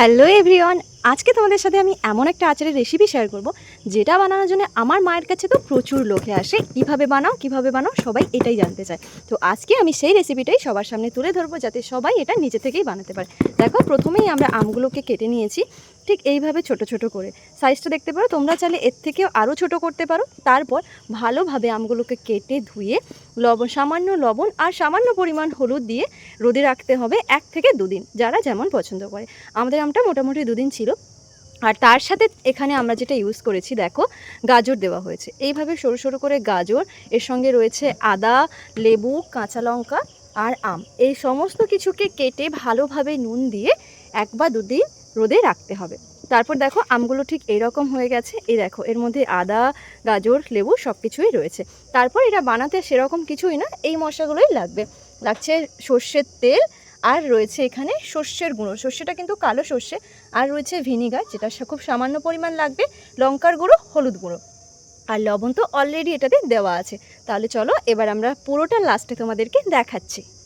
Hello everyone আজকে তোমাদের সাথে আমি এমন একটা আচারের রেসিপি শেয়ার করব। যেটা বানানোর জন্য আমার মায়ের কাছে তো প্রচুর লোকে আসে। কীভাবে বানাও কীভাবে বানাও, সবাই এটাই জানতে চায়। তো আজকে আমি সেই রেসিপিটাই সবার সামনে তুলে ধরবো যাতে সবাই এটা নিজে থেকেই বানাতে পারে। দেখো, প্রথমেই আমরা আমগুলোকে কেটে নিয়েছি, ঠিক এইভাবে ছোট ছোট করে। সাইজটা দেখতে পারো, তোমরা চাইলে এর থেকেও আরও ছোট করতে পারো। তারপর ভালোভাবে আমগুলোকে কেটে ধুয়ে, লবণ, সামান্য লবণ আর সামান্য পরিমাণ হলুদ দিয়ে রোদে রাখতে হবে এক থেকে দুদিন, যারা যেমন পছন্দ করে। আমাদের আমটা মোটামুটি দুদিন ছিল। আর তার সাথে এখানে আমরা যেটা ইউজ করেছি, দেখো, গাজর দেওয়া হয়েছে। এইভাবে সরু সরু করে গাজর, এর সঙ্গে রয়েছে আদা, লেবু, কাঁচা লঙ্কা আর আম। এই সমস্ত কিছুকে কেটে ভালোভাবে নুন দিয়ে এক বা দুদিন রোদে রাখতে হবে। তারপর দেখো, আমগুলো ঠিক এরকম হয়ে গেছে। এই দেখো, এর মধ্যে আদা, গাজর, লেবু সব কিছুই রয়েছে। তারপর এটা বানাতে সেরকম কিছুই না, এই মশলাগুলোই লাগবে। লাগছে সর্ষের তেল আর রয়েছে এখানে সর্ষের গুঁড়ো। সর্ষেটা কিন্তু কালো সর্ষে। আর রয়েছে ভিনিগার, যেটা খুব সামান্য পরিমাণ লাগবে। লঙ্কার গুঁড়ো, হলুদ গুঁড়ো। আর লবণ তো অলরেডি এটাতে দেওয়া আছে। তাহলে চলো, এবার আমরা পুরোটা লাস্টে তোমাদেরকে দেখাচ্ছি।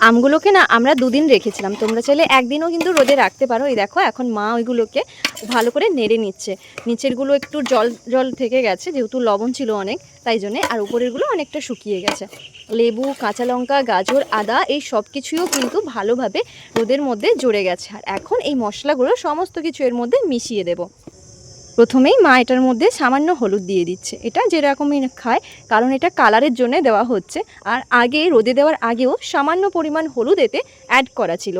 আমগুলোকে না আমরা দুদিন রেখেছিলাম। তোমরা চাইলে একদিনও কিন্তু রোদে রাখতে পারো। এই দেখো, এখন মা ওইগুলোকে ভালো করে নেড়ে নিচ্ছে। নিচেরগুলো একটু জল জল থেকে গেছে, যেহেতু লবণ ছিল অনেক, তাই জন্যে আর উপরেরগুলো অনেকটা শুকিয়ে গেছে। লেবু, কাঁচা লঙ্কা, গাজর, আদা, এই সব কিছুও কিন্তু ভালোভাবে রোদের মধ্যে জড়ে গেছে। আর এখন এই মশলাগুলো সমস্ত কিছু এর মধ্যে মিশিয়ে দেব। প্রথমেই মা এটার মধ্যে সামান্য হলুদ দিয়ে দিচ্ছে। এটা যেরকমই খায়, কারণ এটা কালারের জন্য দেওয়া হচ্ছে। আর আগে, রোদে দেওয়ার আগেও সামান্য পরিমাণ হলুদ এতে অ্যাড করা ছিল।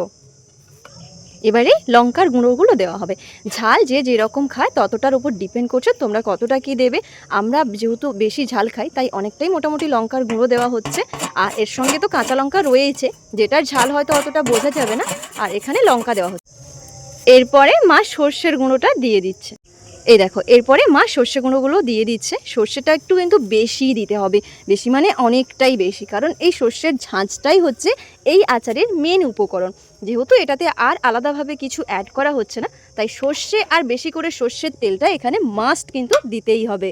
এবারে লঙ্কার গুঁড়োগুলো দেওয়া হবে। ঝাল যে যেরকম খায়, ততটার উপর ডিপেন্ড করছে তোমরা কতটা কি দেবে। আমরা যেহেতু বেশি ঝাল খাই, তাই অনেকটাই মোটামুটি লঙ্কার গুঁড়ো দেওয়া হচ্ছে। আর এর সঙ্গে তো কাঁচা লঙ্কা রয়েছে যেটার ঝাল হয়তো অতটা বোঝা যাবে না। আর এখানে লঙ্কা দেওয়া হচ্ছে। এরপরে মা সর্ষের গুঁড়োটা দিয়ে দিচ্ছে। এই দেখো, এরপরে মা সর্ষে গুঁড়োগুলো দিয়ে দিচ্ছে। সর্ষেটা একটু কিন্তু বেশি দিতে হবে। বেশি মানে অনেকটাই বেশি, কারণ এই সর্ষের ঝাঁঝটাই হচ্ছে এই আচারের মেন উপকরণ। যেহেতু এটাতে আর আলাদাভাবে কিছু অ্যাড করা হচ্ছে না, তাই সর্ষে আর বেশি করে সর্ষের তেলটা এখানে মাস্ট কিন্তু দিতেই হবে।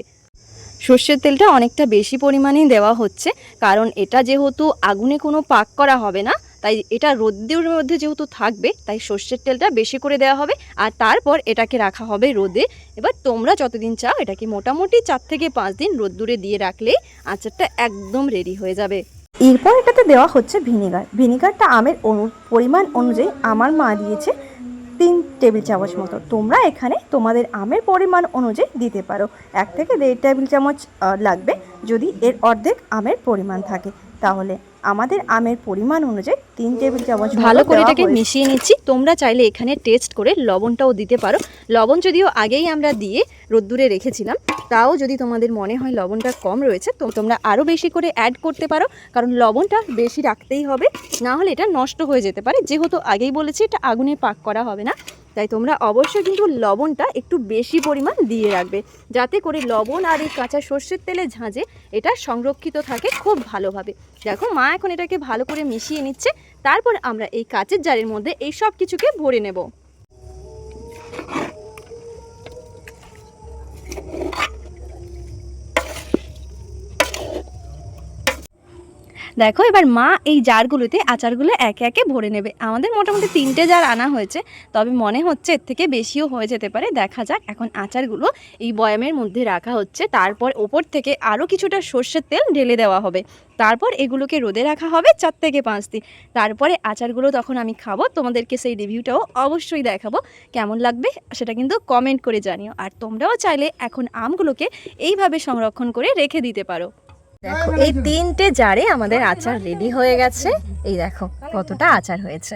সর্ষের তেলটা অনেকটা বেশি পরিমাণেই দেওয়া হচ্ছে, কারণ এটা যেহেতু আগুনে কোনো পাক করা হবে না তাই এটা রোদ্দের মধ্যে যেহেতু থাকবে, তাই সর্ষের তেলটা বেশি করে দেওয়া হবে আর তারপর এটাকে রাখা হবে রোদে। এবার তোমরা যতদিন চাও এটাকে মোটামুটি চার থেকে পাঁচ দিন রোদ্দুরে দিয়ে রাখলেই আচারটা একদম রেডি হয়ে যাবে। এরপর এটাতে দেওয়া হচ্ছে ভিনেগার। ভিনেগারটা আমের অনু, পরিমাণ অনুযায়ী আমার মা দিয়েছে তিন টেবিল চামচ মতো। তোমরা এখানে তোমাদের আমের পরিমাণ অনুযায়ী দিতে পারো। এক থেকে দেড় টেবিল চামচ লাগবে। যদি এর অর্ধেক আমের পরিমাণ থাকে। তাহলে আমাদের আমের পরিমাণ অনুযায়ী তিন টেবিল চামচ ভালো করে এটাকে মিশিয়ে নিচ্ছি। তোমরা চাইলে এখানে টেস্ট করে লবণটাও দিতে পারো। লবণ যদিও আগেই আমরা দিয়ে রোদ্দুরে রেখেছিলাম তাও যদি তোমাদের মনে হয় লবণটা কম রয়েছে তো তোমরা আরও বেশি করে অ্যাড করতে পারো কারণ লবণটা বেশি রাখতেই হবে না হলে এটা নষ্ট হয়ে যেতে পারে। যেহেতু আগেই বলেছি এটা আগুনে পাক করা হবে না। তাই তোমরা অবশ্যই কিন্তু লবণটা একটু বেশি পরিমাণ দিয়ে রাখবে। যাতে করে লবণ আর এই কাঁচা সর্ষের তেলে ঝাঁঝে এটা সংরক্ষিত থাকে খুব ভালোভাবে। দেখো মা এখন এটাকে ভালো করে মিশিয়ে নিচ্ছে। তারপর আমরা এই কাঁচের জারের মধ্যে এই সব কিছুকে ভরে নেব। দেখো, এবার মা এই জারগুলোতে আচারগুলো একে একে ভরে নেবে। আমাদের মোটামুটি তিনটে জার আনা হয়েছে, তবে মনে হচ্ছে এর থেকে বেশিও হয়ে যেতে পারে। দেখা যাক, এখন আচারগুলো এই বয়ামের মধ্যে রাখা হচ্ছে। তারপর ওপর থেকে আরও কিছুটা সর্ষের তেল ঢেলে দেওয়া হবে। তারপর এগুলোকে রোদে রাখা হবে চার থেকে পাঁচ দিন। তারপরে আচারগুলো তখন আমি খাব। তোমাদেরকে সেই রিভিউটাও অবশ্যই দেখাবো। কেমন লাগবে সেটা কিন্তু কমেন্ট করে জানিও। আর তোমরাও চাইলে এখন আমগুলোকে এইভাবে সংরক্ষণ করে রেখে দিতে পারো। দেখো এই তিনটে জারে আমাদের আচার রেডি হয়ে গেছে। এই দেখো কতটা আচার হয়েছে।